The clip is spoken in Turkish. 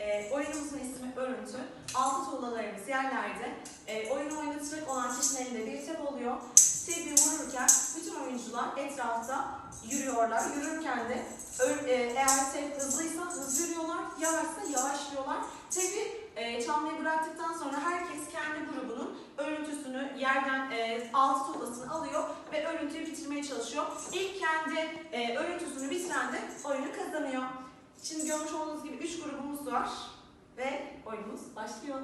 E, oyunumuzun ismi Örüntü. Altı tuğlalarımız yerlerde. E, oyunu oynatacak olan kişinin elinde bir tep oluyor. Tepi vururken bütün oyuncular etrafta yürüyorlar. Yürürken de e, eğer tep hızlıysa hızlı yürüyorlar, yavaşsa yavaşlıyorlar. Tepi e, çalmayı bıraktıktan sonra herkes kendi grubunun örüntüsünü yerden e, altı tuğlasını alıyor ve örüntüyü bitirmeye çalışıyor. İlk kendi e, örüntüsünü bitiren de oyunu kazanıyor. Şimdi görmüş olduğunuz gibi üç grubumuz var ve oyunumuz başlıyor.